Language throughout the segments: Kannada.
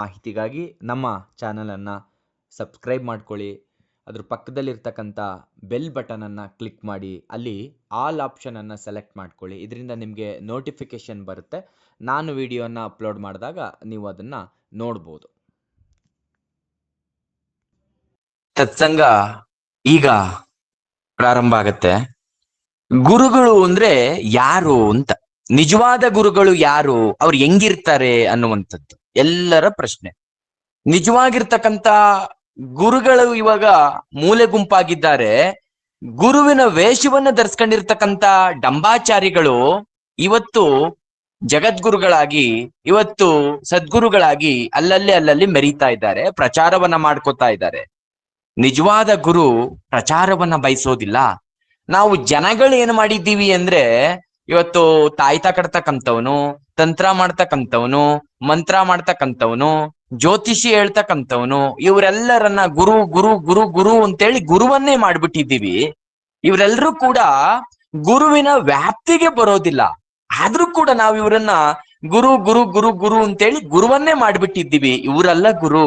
ಮಾಹಿತಿಗಾಗಿ ನಮ್ಮ ಚಾನಲನ್ನು ಸಬ್ಸ್ಕ್ರೈಬ್ ಮಾಡ್ಕೊಳ್ಳಿ. ಅದ್ರ ಪಕ್ಕದಲ್ಲಿರ್ತಕ್ಕಂಥ ಬೆಲ್ ಬಟನನ್ನು ಕ್ಲಿಕ್ ಮಾಡಿ. ಅಲ್ಲಿ ಆಲ್ ಆಪ್ಷನನ್ನು ಸೆಲೆಕ್ಟ್ ಮಾಡ್ಕೊಳ್ಳಿ. ಇದರಿಂದ ನಿಮಗೆ ನೋಟಿಫಿಕೇಷನ್ ಬರುತ್ತೆ. ನಾನು ವಿಡಿಯೋನ ಅಪ್ಲೋಡ್ ಮಾಡಿದಾಗ ನೀವು ಅದನ್ನು ನೋಡ್ಬೋದು. ಸತ್ಸಂಗ ಈಗ ಪ್ರಾರಂಭ ಆಗತ್ತೆ. ಗುರುಗಳು ಅಂದ್ರೆ ಯಾರು ಅಂತ. ನಿಜವಾದ ಗುರುಗಳು ಯಾರು? ಅವ್ರು ಹೆಂಗಿರ್ತಾರೆ ಅನ್ನುವಂಥದ್ದು. ಎಲ್ಲರ ಪ್ರಶ್ನೆ. ನಿಜವಾಗಿರ್ತಕ್ಕಂತ ಗುರುಗಳು ಇವಾಗ ಮೂಲೆ ಗುಂಪಾಗಿದ್ದಾರೆ. ಗುರುವಿನ ವೇಷವನ್ನು ಧರಿಸ್ಕೊಂಡಿರ್ತಕ್ಕಂತ ಡಂಬಾಚಾರಿಗಳು ಇವತ್ತು ಜಗದ್ಗುರುಗಳಾಗಿ, ಇವತ್ತು ಸದ್ಗುರುಗಳಾಗಿ ಅಲ್ಲಲ್ಲಿ ಅಲ್ಲಲ್ಲಿ ಮೆರೀತಾ ಇದ್ದಾರೆ, ಪ್ರಚಾರವನ್ನ ಮಾಡ್ಕೋತಾ ಇದ್ದಾರೆ. ನಿಜವಾದ ಗುರು ಪ್ರಚಾರವನ್ನ ಬಯಸೋದಿಲ್ಲ. ನಾವು ಜನಗಳು ಏನ್ ಮಾಡಿದ್ದೀವಿ ಅಂದ್ರೆ ಇವತ್ತು ತಾಯ್ತ ಕಟ್ತಕ್ಕಂಥವನು, ತಂತ್ರ ಮಾಡ್ತಕ್ಕಂಥವನು, ಮಂತ್ರ ಮಾಡ್ತಕ್ಕಂಥವನು, ಜ್ಯೋತಿಷಿ ಹೇಳ್ತಕ್ಕಂಥವನು, ಇವರೆಲ್ಲರನ್ನ ಗುರು ಗುರು ಗುರು ಗುರು ಅಂತೇಳಿ ಗುರುವನ್ನೇ ಮಾಡ್ಬಿಟ್ಟಿದ್ದೀವಿ. ಇವರೆಲ್ಲರೂ ಕೂಡ ಗುರುವಿನ ವ್ಯಾಪ್ತಿಗೆ ಬರೋದಿಲ್ಲ. ಆದ್ರೂ ಕೂಡ ನಾವು ಇವರನ್ನ ಗುರು ಗುರು ಗುರು ಗುರು ಅಂತೇಳಿ ಗುರುವನ್ನೇ ಮಾಡ್ಬಿಟ್ಟಿದ್ದೀವಿ. ಇವರಲ್ಲ ಗುರು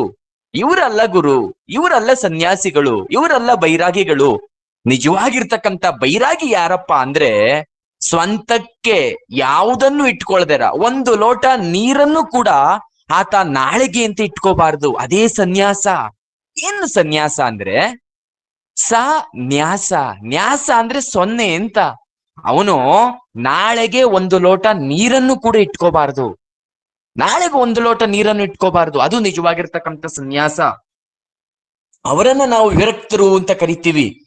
ಇವರಲ್ಲ ಗುರು, ಇವರಲ್ಲ ಸನ್ಯಾಸಿಗಳು, ಇವರಲ್ಲ ಬೈರಾಗಿಗಳು. ನಿಜವಾಗಿರ್ತಕ್ಕಂಥ ಬೈರಾಗಿ ಯಾರಪ್ಪ ಅಂದ್ರೆ ಸ್ವಂತಕ್ಕೆ ಯಾವುದನ್ನು ಇಟ್ಕೊಳ್ದೇರ? ಒಂದು ಲೋಟ ನೀರನ್ನು ಕೂಡ ಆತ ನಾಳೆಗೆ ಅಂತ ಇಟ್ಕೋಬಾರ್ದು. ಅದೇ ಸನ್ಯಾಸ. ಏನು ಸನ್ಯಾಸ ಅಂದ್ರೆ? ಸ ನ್ಯಾಸ. ನ್ಯಾಸ ಅಂದ್ರೆ ಸೊನ್ನೆ ಅಂತ ಅವನು ನಾಳೆಗೆ ಒಂದು ಲೋಟ ನೀರನ್ನು ಕೂಡ ಇಟ್ಕೋಬಾರ್ದು. ನಾಳೆಗೆ ಒಂದು ಲೋಟ ನೀರನ್ನು ಇಟ್ಕೋಬಾರ್ದು. ಅದು ನಿಜವಾಗಿರ್ತಕ್ಕಂಥ ಸನ್ಯಾಸ. ಅವರನ್ನ ನಾವು ವಿರಕ್ತರು ಅಂತ ಕರಿತೀವಿ.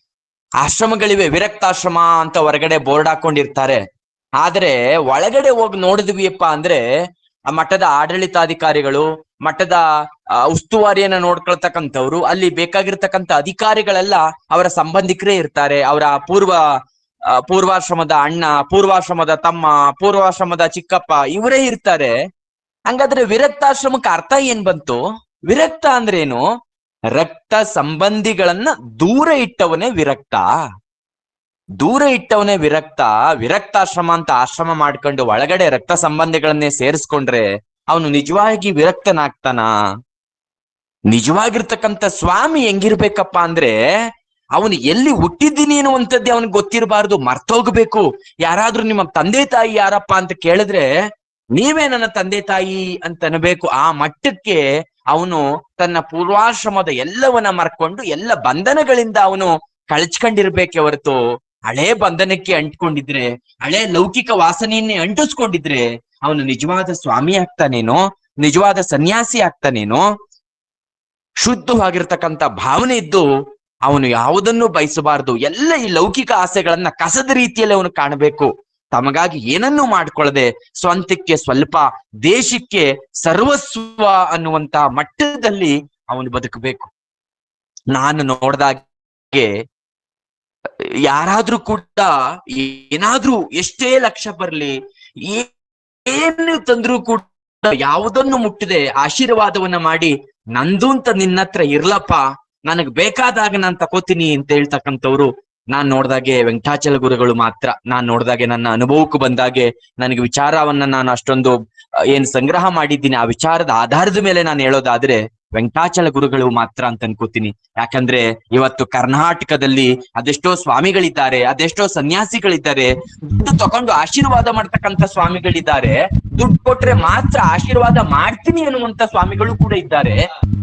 ಆಶ್ರಮಗಳಿವೆ, ವಿರಕ್ತಾಶ್ರಮ ಅಂತ ಹೊರಗಡೆ ಬೋರ್ಡ್ ಹಾಕೊಂಡಿರ್ತಾರೆ. ಆದ್ರೆ ಒಳಗಡೆ ಹೋಗಿ ನೋಡಿದ್ವಿಯಪ್ಪ ಅಂದ್ರೆ, ಆ ಮಠದ ಆಡಳಿತಾಧಿಕಾರಿಗಳು, ಮಠದ ಉಸ್ತುವಾರಿಯನ್ನ ನೋಡ್ಕೊಳ್ತಕ್ಕಂಥವ್ರು, ಅಲ್ಲಿ ಬೇಕಾಗಿರ್ತಕ್ಕಂಥ ಅಧಿಕಾರಿಗಳೆಲ್ಲ ಅವರ ಸಂಬಂಧಿಕರೇ ಇರ್ತಾರೆ. ಅವರ ಪೂರ್ವ ಪೂರ್ವಾಶ್ರಮದ ಅಣ್ಣ, ಪೂರ್ವಾಶ್ರಮದ ತಮ್ಮ, ಪೂರ್ವಾಶ್ರಮದ ಚಿಕ್ಕಪ್ಪ, ಇವರೇ ಇರ್ತಾರೆ. ಹಂಗಾದ್ರೆ ವಿರಕ್ತಾಶ್ರಮಕ್ಕೆ ಅರ್ಥ ಏನ್ ಬಂತು? ವಿರಕ್ತ ಅಂದ್ರೇನು? ರಕ್ತ ಸಂಬಂಧಿಗಳನ್ನ ದೂರ ಇಟ್ಟವನೇ ವಿರಕ್ತ. ದೂರ ಇಟ್ಟವನೇ ವಿರಕ್ತ. ವಿರಕ್ತಾಶ್ರಮ ಅಂತ ಆಶ್ರಮ ಮಾಡ್ಕೊಂಡು ಒಳಗಡೆ ರಕ್ತ ಸಂಬಂಧಿಗಳನ್ನೇ ಸೇರಿಸ್ಕೊಂಡ್ರೆ ಅವನು ನಿಜವಾಗಿ ವಿರಕ್ತನಾಗ್ತಾನ? ನಿಜವಾಗಿರ್ತಕ್ಕಂಥ ಸ್ವಾಮಿ ಹೆಂಗಿರ್ಬೇಕಪ್ಪ ಅಂದ್ರೆ ಅವನು ಎಲ್ಲಿ ಹುಟ್ಟಿದ್ದೀನಿ ಅನ್ನುವಂಥದ್ದೇ ಅವನಿಗೆ ಗೊತ್ತಿರಬಾರ್ದು. ಮರ್ತೋಗ್ಬೇಕು. ಯಾರಾದ್ರೂ ನಿಮ್ಮ ತಂದೆ ತಾಯಿ ಯಾರಪ್ಪ ಅಂತ ಕೇಳಿದ್ರೆ ನೀವೇ ನನ್ನ ತಂದೆ ತಾಯಿ ಅಂತ ಅನ್ಬೇಕು ಆ ಮಟ್ಟಕ್ಕೆ ಅವನು ತನ್ನ ಪೂರ್ವಾಶ್ರಮದ ಎಲ್ಲವನ್ನ ಮರ್ಕೊಂಡು ಎಲ್ಲ ಬಂಧನಗಳಿಂದ ಅವನು ಕಳಚ್ಕೊಂಡಿರ್ಬೇಕೆ ಹೊರತು ಹಳೆ ಬಂಧನಕ್ಕೆ ಅಂಟ್ಕೊಂಡಿದ್ರೆ, ಹಳೆ ಲೌಕಿಕ ವಾಸನೆಯನ್ನೇ ಅಂಟಿಸ್ಕೊಂಡಿದ್ರೆ ಅವನು ನಿಜವಾದ ಸ್ವಾಮಿ ಆಗ್ತಾನೇನೋ, ನಿಜವಾದ ಸನ್ಯಾಸಿ ಆಗ್ತಾನೇನೋ ಶುದ್ಧವಾಗಿರ್ತಕ್ಕಂಥ ಭಾವನೆ ಇದ್ದು ಅವನು ಯಾವುದನ್ನು ಬಯಸಬಾರದು. ಎಲ್ಲ ಈ ಲೌಕಿಕ ಆಸೆಗಳನ್ನ ಕಸದ ರೀತಿಯಲ್ಲಿ ಅವನು ಕಾಣಬೇಕು. ತಮಗಾಗಿ ಏನನ್ನು ಮಾಡಿಕೊಳ್ಳದೆ ಸ್ವಂತಕ್ಕೆ ಸ್ವಲ್ಪ ದೇಶಕ್ಕೆ ಸರ್ವಸ್ವ ಅನ್ನುವಂತ ಮಟ್ಟದಲ್ಲಿ ಅವನು ಬದುಕಬೇಕು. ನಾನು ನೋಡ್ದಾಗೆ ಯಾರಾದ್ರೂ ಕೂಡ ಏನಾದ್ರೂ ಎಷ್ಟೇ ಲಕ್ಷ ಬರ್ಲಿ, ಏನು ತಂದ್ರೂ ಕೂಡ ಯಾವುದನ್ನು ಮುಟ್ಟದೆ ಆಶೀರ್ವಾದವನ್ನ ಮಾಡಿ, ನಂದು ಅಂತ ನಿನ್ನತ್ರ ಇರ್ಲಪ್ಪ, ನನಗ್ ಬೇಕಾದಾಗ ನಾನ್ ತಕೋತೀನಿ ಅಂತ ಹೇಳ್ತಕ್ಕಂಥವ್ರು ನಾನ್ ನೋಡ್ದಾಗೆ ವೆಂಕಟಾಚಲ ಗುರುಗಳು ಮಾತ್ರ. ನಾನ್ ನೋಡ್ದಾಗೆ ನನ್ನ ಅನುಭವಕ್ಕೂ ಬಂದಾಗೆ ನನಗೆ ವಿಚಾರವನ್ನ ನಾನು ಅಷ್ಟೊಂದು ಏನ್ ಸಂಗ್ರಹ ಮಾಡಿದ್ದೀನಿ, ಆ ವಿಚಾರದ ಆಧಾರದ ಮೇಲೆ ನಾನು ಹೇಳೋದಾದ್ರೆ ವೆಂಕಟಾಚಲ ಗುರುಗಳು ಮಾತ್ರ ಅಂತ ಅನ್ಕೋತೀನಿ. ಯಾಕಂದ್ರೆ ಇವತ್ತು ಕರ್ನಾಟಕದಲ್ಲಿ ಅದೆಷ್ಟೋ ಸ್ವಾಮಿಗಳಿದ್ದಾರೆ, ಅದೆಷ್ಟೋ ಸನ್ಯಾಸಿಗಳಿದ್ದಾರೆ, ದುಡ್ಡು ತಕೊಂಡು ಆಶೀರ್ವಾದ ಮಾಡ್ತಕ್ಕಂಥ ಸ್ವಾಮಿಗಳಿದ್ದಾರೆ, ದುಡ್ಡು ಕೊಟ್ರೆ ಮಾತ್ರ ಆಶೀರ್ವಾದ ಮಾಡ್ತೀನಿ ಅನ್ನುವಂತ ಸ್ವಾಮಿಗಳು ಕೂಡ ಇದ್ದಾರೆ.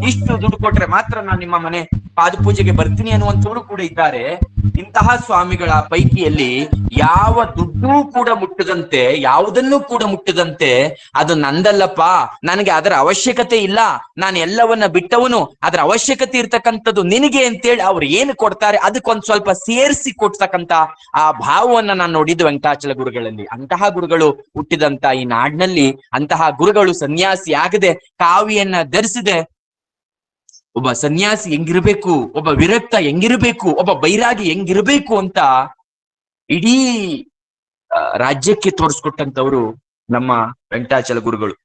ಇಷ್ಟು ದುಡ್ಡು ಕೊಟ್ರೆ ಮಾತ್ರ ನಾನು ನಿಮ್ಮ ಮನೆ ಪಾದಪೂಜೆಗೆ ಬರ್ತೀನಿ ಅನ್ನುವಂಥವ್ರು ಕೂಡ ಇದ್ದಾರೆ. ಇಂತಹ ಸ್ವಾಮಿಗಳ ಪೈಕಿಯಲ್ಲಿ ಯಾವ ದುಡ್ಡು ಕೂಡ ಮುಟ್ಟದಂತೆ, ಯಾವುದನ್ನು ಕೂಡ ಮುಟ್ಟದಂತೆ, ಅದು ನಂದಲ್ಲಪ್ಪ. ನನಗೆ ಅದರ ಅವಶ್ಯಕತೆ ಇಲ್ಲ. ನಾನು ಎಲ್ಲವನ್ನ ಬಿಟ್ಟವನು. ಅದರ ಅವಶ್ಯಕತೆ ಇರ್ತಕ್ಕಂಥದ್ದು ನಿನಗೆ ಅಂತೇಳಿ ಅವ್ರು ಏನು ಕೊಡ್ತಾರೆ, ಅದಕ್ಕೊಂದ್ ಸ್ವಲ್ಪ ಸೇರಿಸಿ ಕೊಡ್ತಕ್ಕಂತ ಆ ಭಾವವನ್ನ ನಾನು ನೋಡಿದ್ದು ವೆಂಕಟಾಚಲ ಗುರುಗಳಲ್ಲಿ. ಅಂತಹ ಗುರುಗಳು ಹುಟ್ಟಿದಂತ ಈ ನಾಡಿನಲ್ಲಿ ಅಂತಹ ಗುರುಗಳು ಸನ್ಯಾಸಿ ಆಗದೆ ಕಾವಿಯನ್ನ ಧರಿಸಿದೆ ಒಬ್ಬ ಸನ್ಯಾಸಿ ಹೆಂಗಿರ್ಬೇಕು, ಒಬ್ಬ ವಿರಕ್ತ ಹೆಂಗಿರ್ಬೇಕು, ಒಬ್ಬ ಬೈರಾಗಿ ಹೆಂಗಿರ್ಬೇಕು ಅಂತ ಇಡೀ ರಾಜ್ಯಕ್ಕೆ ತೋರಿಸ್ಕೊಟ್ಟಂತವ್ರು ನಮ್ಮ ವೆಂಕಟಾಚಲ ಗುರುಗಳು.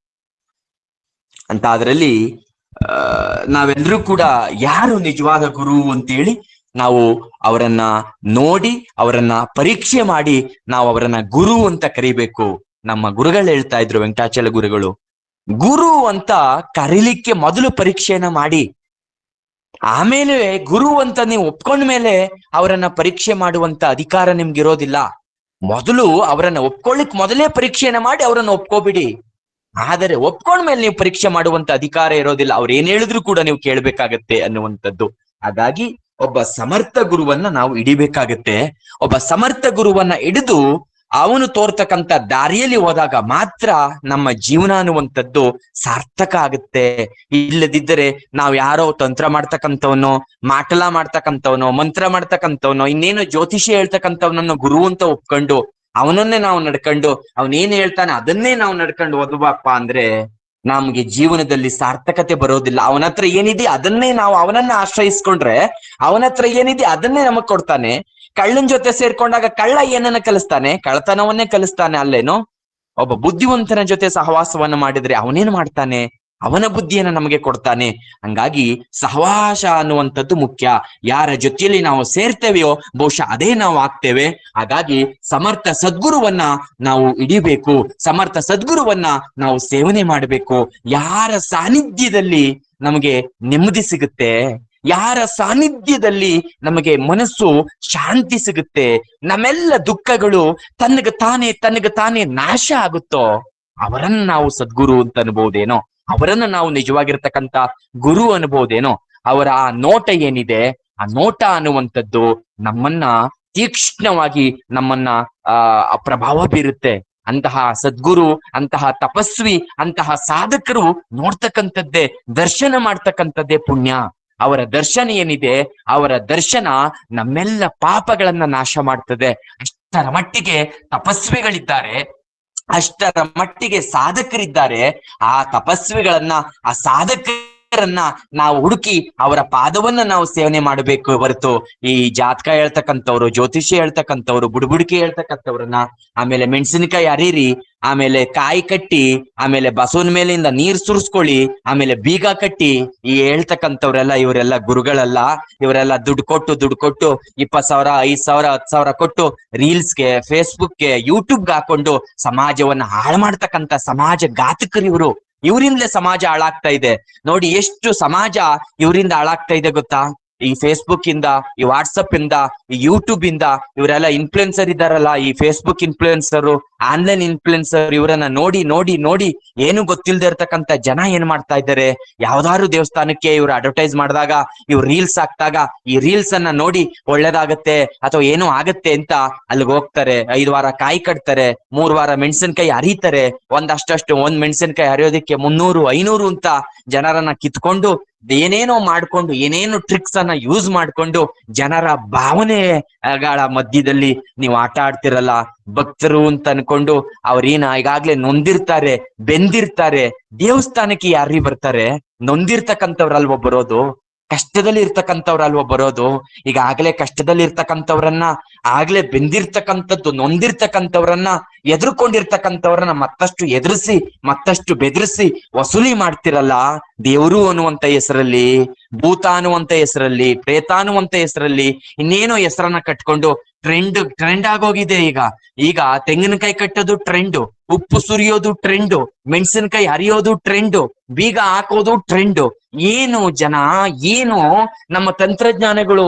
ಅಂತ ಅದರಲ್ಲಿ ನಾವೆಲ್ಲರೂ ಕೂಡ ಯಾರು ನಿಜವಾದ ಗುರು ಅಂತೇಳಿ ನಾವು ಅವರನ್ನ ನೋಡಿ, ಅವರನ್ನ ಪರೀಕ್ಷೆ ಮಾಡಿ ನಾವು ಅವರನ್ನ ಗುರು ಅಂತ ಕರಿಬೇಕು. ನಮ್ಮ ಗುರುಗಳು ಹೇಳ್ತಾ ಇದ್ರು ವೆಂಕಟಾಚಲ ಗುರುಗಳು. ಗುರು ಅಂತ ಕರೀಲಿಕ್ಕೆ ಮೊದಲು ಪರೀಕ್ಷೆಯನ್ನ ಮಾಡಿ ಆಮೇಲೆ ಗುರು ಅಂತ ನೀವು ಒಪ್ಕೊಂಡ ಮೇಲೆ ಅವರನ್ನ ಪರೀಕ್ಷೆ ಮಾಡುವಂತ ಅಧಿಕಾರ ನಿಮ್ಗಿರೋದಿಲ್ಲ. ಮೊದಲು ಅವರನ್ನ ಒಪ್ಕೊಳ್ಳಿಕ್ ಮೊದಲೇ ಪರೀಕ್ಷೆಯನ್ನ ಮಾಡಿ ಅವರನ್ನ ಒಪ್ಕೋಬಿಡಿ. ಆದರೆ ಒಪ್ಕೊಂಡ ಮೇಲೆ ನೀವು ಪರೀಕ್ಷೆ ಮಾಡುವಂತ ಅಧಿಕಾರ ಇರೋದಿಲ್ಲ. ಅವ್ರು ಏನ್ ಹೇಳಿದ್ರು ಕೂಡ ನೀವು ಕೇಳ್ಬೇಕಾಗತ್ತೆ ಅನ್ನುವಂಥದ್ದು. ಹಾಗಾಗಿ ಒಬ್ಬ ಸಮರ್ಥ ಗುರುವನ್ನ ನಾವು ಹಿಡಿಬೇಕಾಗತ್ತೆ. ಒಬ್ಬ ಸಮರ್ಥ ಗುರುವನ್ನ ಹಿಡಿದು ಅವನು ತೋರ್ತಕ್ಕಂಥ ದಾರಿಯಲ್ಲಿ ಹೋದಾಗ ಮಾತ್ರ ನಮ್ಮ ಜೀವನ ಅನ್ನುವಂಥದ್ದು ಸಾರ್ಥಕ ಆಗುತ್ತೆ. ಇಲ್ಲದಿದ್ದರೆ ನಾವು ಯಾರೋ ತಂತ್ರ ಮಾಡ್ತಕ್ಕಂಥವನೋ, ಮಾಟಲ ಮಾಡ್ತಕ್ಕಂಥವನೋ, ಮಂತ್ರ ಮಾಡ್ತಕ್ಕಂಥವನೋ, ಇನ್ನೇನೋ ಜ್ಯೋತಿಷಿ ಹೇಳ್ತಕ್ಕಂಥವನನ್ನು ಗುರು ಅಂತ ಒಪ್ಕೊಂಡು, ಅವನನ್ನೇ ನಾವು ನಡ್ಕೊಂಡು, ಅವನೇನ್ ಹೇಳ್ತಾನೆ ಅದನ್ನೇ ನಾವು ನಡ್ಕೊಂಡು ಓದುವಪ್ಪ ಅಂದ್ರೆ ನಮ್ಗೆ ಜೀವನದಲ್ಲಿ ಸಾರ್ಥಕತೆ ಬರೋದಿಲ್ಲ. ಅವನ ಹತ್ರ ಏನಿದೆ ಅದನ್ನೇ ನಾವು ಅವನನ್ನ ಆಶ್ರಯಿಸ್ಕೊಂಡ್ರೆ, ಅವನ ಹತ್ರ ಏನಿದೆ ಅದನ್ನೇ ನಮಗ್ ಕೊಡ್ತಾನೆ. ಕಳ್ಳನ್ ಜೊತೆ ಸೇರ್ಕೊಂಡಾಗ ಕಳ್ಳ ಏನನ್ನ ಕಲಿಸ್ತಾನೆ? ಕಳ್ಳತನವನ್ನೇ ಕಲಿಸ್ತಾನೆ ಅಲ್ಲೇನು? ಒಬ್ಬ ಬುದ್ಧಿವಂತನ ಜೊತೆ ಸಹವಾಸವನ್ನ ಮಾಡಿದ್ರೆ ಅವನೇನ್ ಮಾಡ್ತಾನೆ? ಅವನ ಬುದ್ಧಿಯನ್ನ ನಮಗೆ ಕೊಡ್ತಾನೆ. ಹಂಗಾಗಿ ಸಹವಾಸ ಅನ್ನುವಂಥದ್ದು ಮುಖ್ಯ. ಯಾರ ಜೊತೆಯಲ್ಲಿ ನಾವು ಸೇರ್ತೇವೆಯೋ ಬಹುಶಃ ಅದೇ ನಾವು ಆಗ್ತೇವೆ. ಹಾಗಾಗಿ ಸಮರ್ಥ ಸದ್ಗುರುವನ್ನ ನಾವು ಹಿಡಿಬೇಕು. ಸಮರ್ಥ ಸದ್ಗುರುವನ್ನ ನಾವು ಸೇವನೆ ಮಾಡಬೇಕು. ಯಾರ ಸಾನ್ನಿಧ್ಯದಲ್ಲಿ ನಮಗೆ ನೆಮ್ಮದಿ ಸಿಗುತ್ತೆ? ಯಾರ ಸಾನ್ನಿಧ್ಯದಲ್ಲಿ ನಮಗೆ ಮನಸ್ಸು ಶಾಂತಿ ಸಿಗುತ್ತೆ, ನಮ್ಮೆಲ್ಲ ದುಃಖಗಳು ತನಗ ತಾನೇ ತನಗ ತಾನೇ ನಾಶ ಆಗುತ್ತೋ, ಅವರನ್ನ ನಾವು ಸದ್ಗುರು ಅಂತ ಅನ್ಬೋದೇನೋ, ಅವರನ್ನ ನಾವು ನಿಜವಾಗಿರ್ತಕ್ಕಂತ ಗುರು ಅನ್ಬೋದೇನೋ, ಅವರ ಆ ನೋಟ ಏನಿದೆ, ಆ ನೋಟ ಅನ್ನುವಂಥದ್ದು ನಮ್ಮನ್ನ ತೀಕ್ಷ್ಣವಾಗಿ ನಮ್ಮನ್ನ ಆ ಪ್ರಭಾವ ಬೀರುತ್ತೆ. ಅಂತಹ ಸದ್ಗುರು, ಅಂತಹ ತಪಸ್ವಿ, ಅಂತಹ ಸಾಧಕರು ನೋಡ್ತಕ್ಕಂಥದ್ದೇ, ದರ್ಶನ ಮಾಡ್ತಕ್ಕಂಥದ್ದೇ ಪುಣ್ಯ. ಅವರ ದರ್ಶನ ಏನಿದೆ, ಅವರ ದರ್ಶನ ನಮ್ಮೆಲ್ಲ ಪಾಪಗಳನ್ನ ನಾಶ ಮಾಡ್ತದೆ. ಅಷ್ಟರ ಮಟ್ಟಿಗೆ ತಪಸ್ವಿಗಳಿದ್ದಾರೆ. ಅಷ್ಟರ ಮಟ್ಟಿಗೆ ಸಾಧಕರಿದ್ದಾರೆ. ಆ ತಪಸ್ವಿಗಳನ್ನ, ಆ ಸಾಧಕರನ್ನ ನಾವು ಹುಡುಕಿ ಅವರ ಪಾದವನ್ನ ನಾವು ಸೇವನೆ ಮಾಡಬೇಕು ಹೊರತು ಈ ಜಾತಕ ಹೇಳ್ತಕ್ಕಂಥವ್ರು, ಜ್ಯೋತಿಷ್ಯ ಹೇಳ್ತಕ್ಕಂಥವ್ರು, ಬುಡುಬುಡಿಕೆ ಹೇಳ್ತಕ್ಕಂಥವ್ರನ್ನ ಆಮೇಲೆ ಮೆಣಸಿನಕಾಯಿ ಅರಿರಿ, ಆಮೇಲೆ ಕಾಯಿ ಕಟ್ಟಿ, ಆಮೇಲೆ ಬಸವನ ಮೇಲಿಂದ ನೀರ್ ಸುರಿಸ್ಕೊಳ್ಳಿ, ಆಮೇಲೆ ಬೀಗ ಕಟ್ಟಿ, ಈ ಹೇಳ್ತಕ್ಕಂಥವ್ರೆಲ್ಲ ಇವರೆಲ್ಲ ಗುರುಗಳಲ್ಲ. ಇವರೆಲ್ಲ ದುಡ್ಡು ಕೊಟ್ಟು ದುಡ್ಡು ಕೊಟ್ಟು ಇಪ್ಪತ್ ಸಾವಿರ, ಐದ್ ಸಾವಿರ ಹತ್ ಸಾವಿರ ಕೊಟ್ಟು ರೀಲ್ಸ್ಗೆ, ಫೇಸ್ಬುಕ್ಗೆ, ಯೂಟ್ಯೂಬ್ಗೆ ಹಾಕೊಂಡು ಸಮಾಜವನ್ನ ಹಾಳು ಮಾಡ್ತಕ್ಕಂಥ ಸಮಾಜ ಘಾತಕರು ಇವರು. ಇವರಿಂದಲೇ ಸಮಾಜ ಹಾಳಾಗ್ತಾ ಇದೆ. ನೋಡಿ ಎಷ್ಟು ಸಮಾಜ ಇವರಿಂದ ಹಾಳಾಗ್ತಾ ಇದೆ ಗೊತ್ತಾ? ಈ ಫೇಸ್ಬುಕ್ ಇಂದ, ಈ ವಾಟ್ಸಪ್ ಇಂದ, ಈ ಯೂಟ್ಯೂಬ್ ಇಂದ ಇವರೆಲ್ಲ ಇನ್ಫ್ಲುಯೆನ್ಸರ್ ಇದಾರಲ್ಲ ಈ ಫೇಸ್ಬುಕ್ ಇನ್ಫ್ಲುಯೆನ್ಸರ್ ಆನ್ಲೈನ್ ಇನ್ಫ್ಲುಯೆನ್ಸರ್ ಇವರನ್ನ ನೋಡಿ ನೋಡಿ ನೋಡಿ ಏನು ಗೊತ್ತಿಲ್ಲದೆ ಇರ್ತಕ್ಕಂತ ಜನ ಏನ್ ಮಾಡ್ತಾ ಇದ್ದಾರೆ? ಯಾವ್ದಾದ್ರು ದೇವಸ್ಥಾನಕ್ಕೆ ಇವ್ರು ಅಡ್ವರ್ಟೈಸ್ ಮಾಡಿದಾಗ, ಇವ್ರು ರೀಲ್ಸ್ ಹಾಕ್ದಾಗ ಈ ರೀಲ್ಸ್ ಅನ್ನ ನೋಡಿ ಒಳ್ಳೇದಾಗತ್ತೆ ಅಥವಾ ಏನೋ ಆಗತ್ತೆ ಅಂತ ಅಲ್ಲಿಗೆ ಹೋಗ್ತಾರೆ. ಐದು ವಾರ ಕಾಯಿ ಕಟ್ತಾರೆ, ಮೂರ್ ವಾರ ಮೆಣಸಿನ್ಕಾಯಿ ಹರಿತಾರೆ, ಒಂದಷ್ಟಷ್ಟು ಒಂದ್ ಮೆಣಸಿನ್ಕಾಯಿ ಹರಿಯೋದಕ್ಕೆ ಮುನ್ನೂರು, ಐನೂರು ಅಂತ ಜನರನ್ನ ಕಿತ್ಕೊಂಡು ಏನೇನೋ ಮಾಡ್ಕೊಂಡು, ಏನೇನು ಟ್ರಿಕ್ಸ್ ಅನ್ನ ಯೂಸ್ ಮಾಡ್ಕೊಂಡು ಜನರ ಭಾವನೆಗಳ ಮಧ್ಯದಲ್ಲಿ ನೀವು ಆಟ ಆಡ್ತಿರಲ್ಲ, ಭಕ್ತರು ಅಂತ ಅನ್ಕೊಂಡು ಅವ್ರೇನ ಈಗಾಗ್ಲೇ ನೊಂದಿರ್ತಾರೆ, ಬೆಂದಿರ್ತಾರೆ, ದೇವಸ್ಥಾನಕ್ಕೆ ಯಾರೀ ಬರ್ತಾರೆ? ನೊಂದಿರ್ತಕ್ಕಂಥವ್ರಲ್ವ ಬರೋದು? ಕಷ್ಟದಲ್ಲಿ ಇರ್ತಕ್ಕಂಥವ್ರಲ್ವ ಬರೋದು? ಈಗ ಆಗ್ಲೇ ಕಷ್ಟದಲ್ಲಿ ಇರ್ತಕ್ಕಂಥವ್ರನ್ನ ಆಗ್ಲೇ ಬೆಂದಿರ್ತಕ್ಕಂಥದ್ದು, ನೊಂದಿರ್ತಕ್ಕಂಥವ್ರನ್ನ, ಎದುರ್ಕೊಂಡಿರ್ತಕ್ಕಂಥವ್ರನ್ನ ಮತ್ತಷ್ಟು ಎದುರಿಸಿ, ಮತ್ತಷ್ಟು ಬೆದರಿಸಿ ವಸೂಲಿ ಮಾಡ್ತಿರಲ್ಲ? ದೇವರು ಅನ್ನುವಂತ ಹೆಸರಲ್ಲಿ, ಭೂತ ಅನ್ನುವಂತ ಹೆಸರಲ್ಲಿ, ಪ್ರೇತ ಅನ್ನುವಂತ ಹೆಸರಲ್ಲಿ ಇನ್ನೇನೋ ಹೆಸರನ್ನ ಕಟ್ಕೊಂಡು ಟ್ರೆಂಡ್ ಟ್ರೆಂಡ್ ಆಗೋಗಿದೆ ಈಗ. ಈಗ ತೆಂಗಿನಕಾಯಿ ಕಟ್ಟೋದು ಟ್ರೆಂಡ್ ಉಪ್ಪು ಸುರಿಯೋದು ಟ್ರೆಂಡ್ ಮೆಣಸಿನಕಾಯಿ ಹರಿಯೋದು ಟ್ರೆಂಡ್ ಬೀಗ ಹಾಕೋದು ಟ್ರೆಂಡ್ ಏನು ಜನ, ಏನು ನಮ್ಮ ತಂತ್ರಜ್ಞಾನಗಳು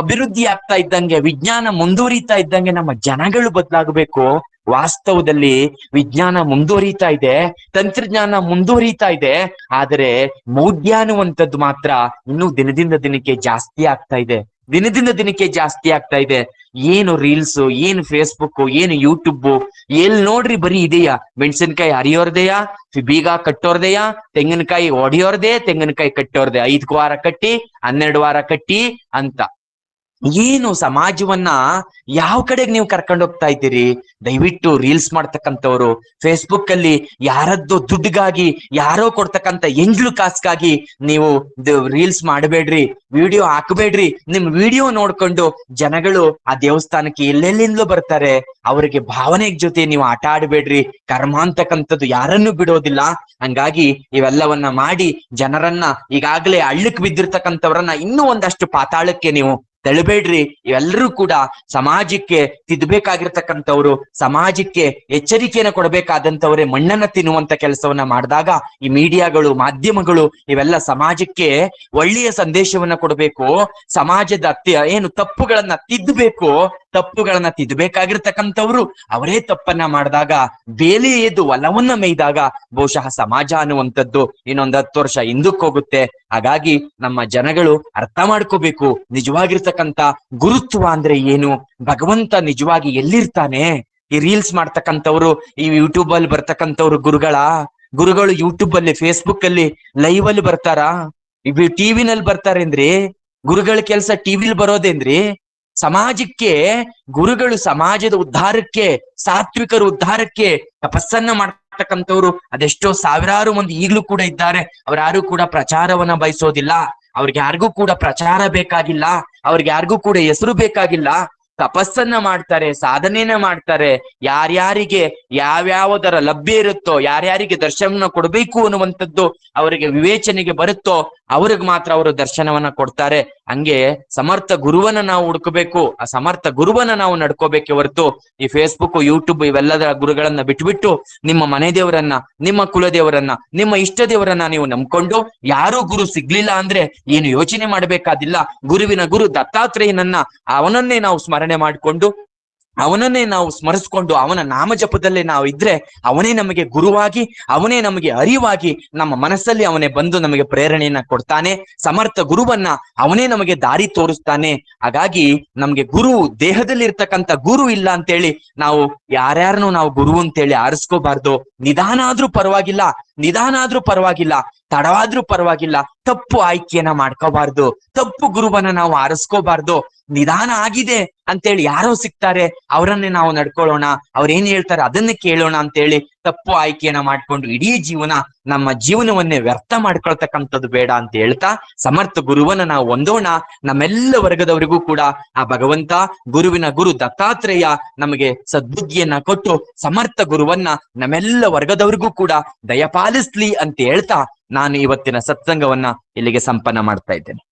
ಅಭಿವೃದ್ಧಿ ಆಗ್ತಾ ಇದ್ದಂಗೆ, ವಿಜ್ಞಾನ ಮುಂದುವರಿತಾ ಇದ್ದಂಗೆ ನಮ್ಮ ಜನಗಳು ಬದಲಾಗಬೇಕು. ವಾಸ್ತವದಲ್ಲಿ ವಿಜ್ಞಾನ ಮುಂದುವರಿತಾ ಇದೆ, ತಂತ್ರಜ್ಞಾನ ಮುಂದುವರಿತಾ ಇದೆ, ಆದರೆ ಮೌಢ್ಯ ಅನ್ನುವಂಥದ್ದು ಮಾತ್ರ ಇನ್ನೂ ದಿನದಿಂದ ದಿನಕ್ಕೆ ಜಾಸ್ತಿ ಆಗ್ತಾ ಇದೆ. ದಿನದಿಂದ ದಿನಕ್ಕೆ ಜಾಸ್ತಿ ಆಗ್ತಾ ಇದೆ. ಏನು ರೀಲ್ಸ್ ಏನು ಫೇಸ್ಬುಕ್ ಏನು ಯೂಟ್ಯೂಬ್ ಎಲ್ ನೋಡ್ರಿ ಬರೀ ಇದೆಯಾ? ಮೆಣಸಿನಕಾಯಿ ಹರಿಯೋರ್ದೆಯಾ? ಬೀಗ ಕಟ್ಟೋರ್ದೆಯಾ? ತೆಂಗಿನಕಾಯಿ ಹೊಡಿಯೋರ್ದೆ ತೆಂಗಿನಕಾಯಿ ಕಟ್ಟೋರ್ದೆ? ಐದ್ ವಾರ ಕಟ್ಟಿ, ಹನ್ನೆರಡು ವಾರ ಕಟ್ಟಿ ಅಂತ. ಏನು ಸಮಾಜವನ್ನ ಯಾವ ಕಡೆಗೆ ನೀವು ಕರ್ಕೊಂಡು ಹೋಗ್ತಾ ಇದ್ದೀರಿ? ದಯವಿಟ್ಟು ರೀಲ್ಸ್ ಮಾಡ್ತಕ್ಕಂಥವ್ರು ಫೇಸ್ಬುಕ್ ಅಲ್ಲಿ ಯಾರದ್ದೋ ದುಡ್ಡಿಗಾಗಿ, ಯಾರೋ ಕೊಡ್ತಕ್ಕಂತ ಎಂಜ್ಲು ಕಾಸ್ಗಾಗಿ ನೀವು ರೀಲ್ಸ್ ಮಾಡಬೇಡ್ರಿ ವಿಡಿಯೋ ಹಾಕಬೇಡ್ರಿ. ನಿಮ್ ವಿಡಿಯೋ ನೋಡ್ಕೊಂಡು ಜನಗಳು ಆ ದೇವಸ್ಥಾನಕ್ಕೆ ಎಲ್ಲೆಲ್ಲಿಂದಲೂ ಬರ್ತಾರೆ. ಅವರಿಗೆ ಭಾವನೆ ಜೊತೆ ನೀವು ಆಟ ಆಡಬೇಡ್ರಿ. ಕರ್ಮ ಅಂತಕ್ಕಂಥದ್ದು ಯಾರನ್ನು ಬಿಡೋದಿಲ್ಲ. ಹಂಗಾಗಿ ಇವೆಲ್ಲವನ್ನ ಮಾಡಿ ಜನರನ್ನ ಈಗಾಗಲೇ ಹಳ್ಳಕ್ ಬಿದ್ದಿರ್ತಕ್ಕಂಥವ್ರನ್ನ ಇನ್ನೂ ಒಂದಷ್ಟು ಪಾತಾಳಕ್ಕೆ ನೀವು ತಳಬೇಡ್ರಿ. ಇವೆಲ್ಲರೂ ಕೂಡ ಸಮಾಜಕ್ಕೆ ತಿದ್ದಬೇಕಾಗಿರ್ತಕ್ಕಂಥವ್ರು ಸಮಾಜಕ್ಕೆ ಎಚ್ಚರಿಕೆಯನ್ನು ಕೊಡಬೇಕಾದಂಥವರೇ ಮಣ್ಣನ್ನ ತಿನ್ನುವಂತ ಕೆಲಸವನ್ನ ಮಾಡಿದಾಗ ಈ ಮೀಡಿಯಾಗಳು, ಮಾಧ್ಯಮಗಳು ಇವೆಲ್ಲ ಸಮಾಜಕ್ಕೆ ಒಳ್ಳೆಯ ಸಂದೇಶವನ್ನ ಕೊಡಬೇಕು. ಸಮಾಜದ ಏನು ತಪ್ಪುಗಳನ್ನ ತಿದ್ದಬೇಕು ತಪ್ಪುಗಳನ್ನ ತಿದ್ದಬೇಕಾಗಿರ್ತಕ್ಕಂಥವ್ರು ಅವರೇ ತಪ್ಪನ್ನ ಮಾಡಿದಾಗ, ಬೇಲಿ ಎದ್ದು ಒಲವನ್ನ ಮೇಯ್ದಾಗ, ಬಹುಶಃ ಸಮಾಜ ಅನ್ನುವಂಥದ್ದು ಇನ್ನೊಂದ್ ಹತ್ತು ವರ್ಷ ಹಿಂದಕ್ಕೆ ಹೋಗುತ್ತೆ. ಹಾಗಾಗಿ ನಮ್ಮ ಜನಗಳು ಅರ್ಥ ಮಾಡ್ಕೋಬೇಕು. ನಿಜವಾಗಿರ್ತಕ್ಕಂಥ ಗುರುತ್ವ ಅಂದ್ರೆ ಏನು? ಭಗವಂತ ನಿಜವಾಗಿ ಎಲ್ಲಿರ್ತಾನೆ? ಈ ರೀಲ್ಸ್ ಮಾಡ್ತಕ್ಕಂಥವ್ರು, ಈ ಯೂಟ್ಯೂಬ್ ಅಲ್ಲಿ ಬರ್ತಕ್ಕಂಥವ್ರು ಗುರುಗಳ, ಗುರುಗಳು ಯೂಟ್ಯೂಬ್ ಅಲ್ಲಿ ಫೇಸ್ಬುಕ್ ಅಲ್ಲಿ ಲೈವ್ ಅಲ್ಲಿ ಬರ್ತಾರಾ ಟಿವಿನಲ್ಲಿ ಬರ್ತಾರೇನ್ರಿ ಗುರುಗಳ ಕೆಲಸ ಟಿವಿಲ್ ಬರೋದೇನ್ರಿ ಸಮಾಜಕ್ಕೆ, ಗುರುಗಳು ಸಮಾಜದ ಉದ್ಧಾರಕ್ಕೆ, ಸಾತ್ವಿಕರ ಉದ್ಧಾರಕ್ಕೆ ತಪಸ್ಸನ್ನ ಮಾಡ್ತಕ್ಕಂಥವ್ರು ಅದೆಷ್ಟೋ ಸಾವಿರಾರು ಮಂದಿ ಈಗಲೂ ಕೂಡ ಇದ್ದಾರೆ. ಯಾರು ಕೂಡ ಪ್ರಚಾರವನ್ನ ಬಯಸೋದಿಲ್ಲ. ಅವ್ರಿಗೆ ಯಾರಿಗೂ ಕೂಡ ಪ್ರಚಾರ ಬೇಕಾಗಿಲ್ಲ. ಅವ್ರಿಗೆ ಯಾರಿಗೂ ಕೂಡ ಹೆಸರು ಬೇಕಾಗಿಲ್ಲ. ತಪಸ್ಸನ್ನ ಮಾಡ್ತಾರೆ ಸಾಧನೆಯನ್ನ ಮಾಡ್ತಾರೆ. ಯಾರ್ಯಾರಿಗೆ ಯಾವ್ಯಾವದರ ಲಭ್ಯ ಇರುತ್ತೋ, ಯಾರ್ಯಾರಿಗೆ ದರ್ಶನ ಕೊಡಬೇಕು ಅನ್ನುವಂಥದ್ದು ಅವರಿಗೆ ವಿವೇಚನೆಗೆ ಬರುತ್ತೋ, ಅವ್ರಿಗೆ ಮಾತ್ರ ಅವರು ದರ್ಶನವನ್ನ ಕೊಡ್ತಾರೆ. ಹಂಗೆ ಸಮರ್ಥ ಗುರುವನ್ನ ನಾವು ಹುಡುಕಬೇಕು, ಆ ಸಮರ್ಥ ಗುರುವನ್ನ ನಾವು ನಡ್ಕೋಬೇಕೆ ಹೊರತು ಈ ಫೇಸ್ಬುಕ್ ಯೂಟ್ಯೂಬ್ ಇವೆಲ್ಲದ ಗುರುಗಳನ್ನ ಬಿಟ್ಬಿಟ್ಟು ನಿಮ್ಮ ಮನೆ ದೇವರನ್ನ, ನಿಮ್ಮ ಕುಲದೇವರನ್ನ ನಿಮ್ಮ ಇಷ್ಟ ದೇವರನ್ನ ನೀವು ನಂಬ್ಕೊಂಡು ಯಾರು ಗುರು ಸಿಗ್ಲಿಲ್ಲ ಅಂದ್ರೆ ಏನು ಯೋಚನೆ ಮಾಡಬೇಕಾದಿಲ್ಲ. ಗುರುವಿನ ಗುರು ದತ್ತಾತ್ರೇಯನನ್ನ ಅವನನ್ನೇ ನಾವು ಸ್ಮರಣೆ ಮಾಡಿಕೊಂಡು ಅವನನ್ನೇ ನಾವು ಸ್ಮರಿಸ್ಕೊಂಡು ಅವನ ನಾಮ ಜಪದಲ್ಲೇ ನಾವು ಇದ್ರೆ ಅವನೇ ನಮಗೆ ಗುರುವಾಗಿ, ಅವನೇ ನಮಗೆ ಅರಿವಾಗಿ ನಮ್ಮ ಮನಸ್ಸಲ್ಲಿ ಅವನೇ ಬಂದು ನಮಗೆ ಪ್ರೇರಣೆಯನ್ನ ಕೊಡ್ತಾನೆ, ಸಮರ್ಥ ಗುರುವನ್ನ ಅವನೇ ನಮಗೆ ದಾರಿ ತೋರಿಸ್ತಾನೆ. ಹಾಗಾಗಿ ನಮ್ಗೆ ಗುರು ದೇಹದಲ್ಲಿ ಇರ್ತಕ್ಕಂಥ ಗುರು ಇಲ್ಲ ಅಂತೇಳಿ ನಾವು ಯಾರ್ಯಾರನು ನಾವು ಗುರು ಅಂತೇಳಿ ಆರಿಸ್ಕೋಬಾರ್ದು, ನಿಧಾನ ಆದ್ರೂ ಪರವಾಗಿಲ್ಲ ನಿಧಾನ ಆದ್ರೂ ಪರವಾಗಿಲ್ಲ, ತಡವಾದ್ರೂ ಪರವಾಗಿಲ್ಲ, ತಪ್ಪು ಆಯ್ಕೆಯನ್ನ ಮಾಡ್ಕೋಬಾರ್ದು, ತಪ್ಪು ಗುರುವನ್ನ ನಾವು ಆರಿಸ್ಕೋಬಾರ್ದು, ನಿಧಾನ ಆಗಿದೆ ಅಂತೇಳಿ ಯಾರೋ ಸಿಗ್ತಾರೆ, ಅವರನ್ನೇ ನಾವು ನಡ್ಕೊಳ್ಳೋಣ, ಅವ್ರೇನ್ ಹೇಳ್ತಾರೆ ಅದನ್ನೇ ಕೇಳೋಣ ಅಂತೇಳಿ ತಪ್ಪು ಆಯ್ಕೆಯನ್ನ ಮಾಡ್ಕೊಂಡು ಇಡೀ ಜೀವನ ನಮ್ಮ ಜೀವನವನ್ನೇ ವ್ಯರ್ಥ ಮಾಡ್ಕೊಳ್ತಕ್ಕಂಥದ್ದು ಬೇಡ ಅಂತ ಹೇಳ್ತಾ ಸಮರ್ಥ ಗುರುವನ್ನ ನಾವು ಹೊಂದೋಣ. ನಮ್ಮೆಲ್ಲ ವರ್ಗದವರಿಗೂ ಕೂಡ ಆ ಭಗವಂತ, ಗುರುವಿನ ಗುರು ದತ್ತಾತ್ರೇಯ ನಮಗೆ ಸದ್ಬುದ್ಧಿಯನ್ನ ಕೊಟ್ಟು ಸಮರ್ಥ ಗುರುವನ್ನ ನಮ್ಮೆಲ್ಲ ವರ್ಗದವರಿಗೂ ಕೂಡ ದಯಪಾಲಿಸ್ಲಿ ಅಂತ ಹೇಳ್ತಾ ನಾನು ಇವತ್ತಿನ ಸತ್ಸಂಗವನ್ನ ಇಲ್ಲಿಗೆ ಸಂಪನ್ನ ಮಾಡ್ತಾ ಇದ್ದೇನೆ.